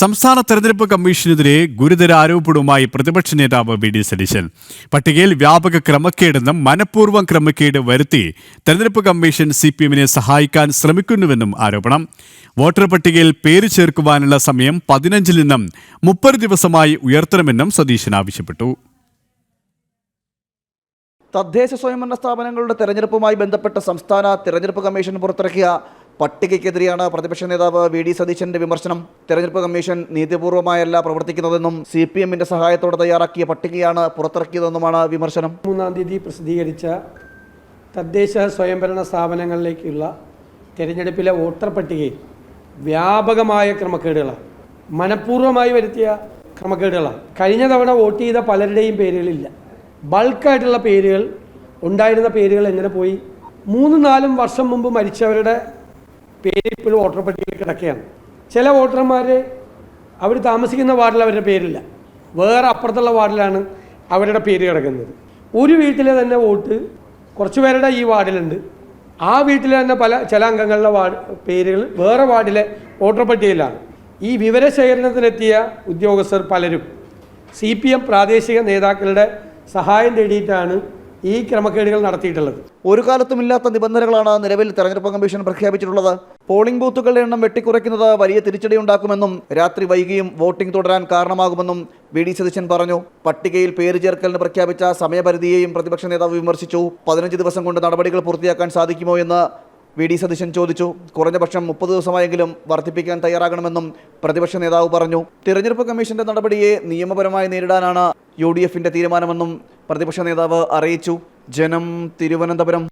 സംസ്ഥാന തെരഞ്ഞെടുപ്പ് കമ്മീഷനെതിരെ ഗുരുതര ആരോപണവുമായി പ്രതിപക്ഷ നേതാവ് വി ഡി സതീശൻ. പട്ടികയിൽ വ്യാപക ക്രമക്കേടെന്നും മനഃപൂർവം ക്രമക്കേട് വരുത്തി തെരഞ്ഞെടുപ്പ് കമ്മീഷൻ സി പി എമ്മിനെ സഹായിക്കാൻ ശ്രമിക്കുന്നുവെന്നും ആരോപണം. വോട്ടർ പട്ടികയിൽ പേര് ചേർക്കുവാനുള്ള സമയം പതിനഞ്ചിൽ നിന്നും മുപ്പത് ദിവസമായി ഉയർത്തണമെന്നും സതീശൻ ആവശ്യപ്പെട്ടു. തദ്ദേശ സ്വയംഭരണ സ്ഥാപനങ്ങളുടെ തെരഞ്ഞെടുപ്പുമായി ബന്ധപ്പെട്ട സംസ്ഥാന തെരഞ്ഞെടുപ്പ് കമ്മീഷൻ പുറത്തിറക്കിയ പട്ടികയ്ക്കെതിരെയാണ് പ്രതിപക്ഷ നേതാവ് വി ഡി സതീശന്റെ വിമർശനം. തെരഞ്ഞെടുപ്പ് കമ്മീഷൻ നീതിപൂർവമായല്ല പ്രവർത്തിക്കുന്നതെന്നും സി പി എമ്മിന്റെ സഹായത്തോടെ തയ്യാറാക്കിയ പട്ടികയാണ് പുറത്തിറക്കിയതെന്നുമാണ് വിമർശനം. മൂന്നാം തീയതി പ്രസിദ്ധീകരിച്ച തദ്ദേശ സ്വയംഭരണ സ്ഥാപനങ്ങളിലേക്കുള്ള തിരഞ്ഞെടുപ്പിലെ വോട്ടർ പട്ടികയിൽ വ്യാപകമായ ക്രമക്കേടുകളാണ്. മനഃപൂർവമായി വരുത്തിയ ക്രമക്കേടുകളാണ്. കഴിഞ്ഞ തവണ വോട്ട് ചെയ്ത പലരുടെയും പേരുകളില്ല ബൾക്കായിട്ടുള്ള പേരുകൾ ഉണ്ടായിരുന്ന പേരുകൾ എങ്ങനെ പോയി മൂന്ന് നാലും വർഷം മുമ്പ് മരിച്ചവരുടെ പേര് ഇപ്പോഴും വോട്ടർ പട്ടികയിൽ കിടക്കുകയാണ്. ചില വോട്ടർമാർ അവർ താമസിക്കുന്ന വാർഡിൽ അവരുടെ പേരില്ല. വേറെ അപ്പുറത്തുള്ള വാർഡിലാണ് അവരുടെ പേര് കിടക്കുന്നത്. ഒരു വീട്ടിലെ തന്നെ വോട്ട് കുറച്ച് പേരുടെ ഈ വാർഡിലുണ്ട്. ആ വീട്ടിലെ തന്നെ പല ചില അംഗങ്ങളുടെ വാർഡ് പേരുകൾ വേറെ വാർഡിലെ വോട്ടർ പട്ടികയിലാണ്. ഈ വിവരശേഖരണത്തിനെത്തിയ ഉദ്യോഗസ്ഥർ പലരും. സി പി എം പ്രാദേശിക നേതാക്കളുടെ സഹായം തേടിയിട്ടാണ് ഈ ക്രമക്കേടുകൾ നടത്തിയിട്ടുള്ളത്. ഒരു കാലത്തുമില്ലാത്ത നിബന്ധനകളാണ് നിലവിൽ തെരഞ്ഞെടുപ്പ് കമ്മീഷൻ പ്രഖ്യാപിച്ചിട്ടുള്ളത്. പോളിംഗ് ബൂത്തുകളുടെ എണ്ണം വെട്ടിക്കുറയ്ക്കുന്നത് വലിയ തിരിച്ചടിയുണ്ടാക്കുമെന്നും രാത്രി വൈകിയും വോട്ടിംഗ് തുടരാൻ കാരണമാകുമെന്നും വി ഡി സതീശൻ പറഞ്ഞു. പട്ടികയിൽ പേര് ചേർക്കലിന് പ്രഖ്യാപിച്ച സമയപരിധിയെയും പ്രതിപക്ഷ നേതാവ് വിമർശിച്ചു. പതിനഞ്ച് ദിവസം കൊണ്ട് നടപടികൾ പൂർത്തിയാക്കാൻ സാധിക്കുമോ എന്ന് വി ഡി സതീശൻ ചോദിച്ചു. കുറഞ്ഞ പക്ഷം മുപ്പത് ദിവസമായെങ്കിലും വർദ്ധിപ്പിക്കാൻ തയ്യാറാകണമെന്നും പ്രതിപക്ഷ നേതാവ് പറഞ്ഞു. തിരഞ്ഞെടുപ്പ് കമ്മീഷന്റെ നടപടിയെ നിയമപരമായി നേരിടാനാണ് യു ഡി എഫിന്റെ തീരുമാനമെന്നും പ്രതിപക്ഷ നേതാവ് അറിയിച്ചു. ജനം തിരുവനന്തപുരം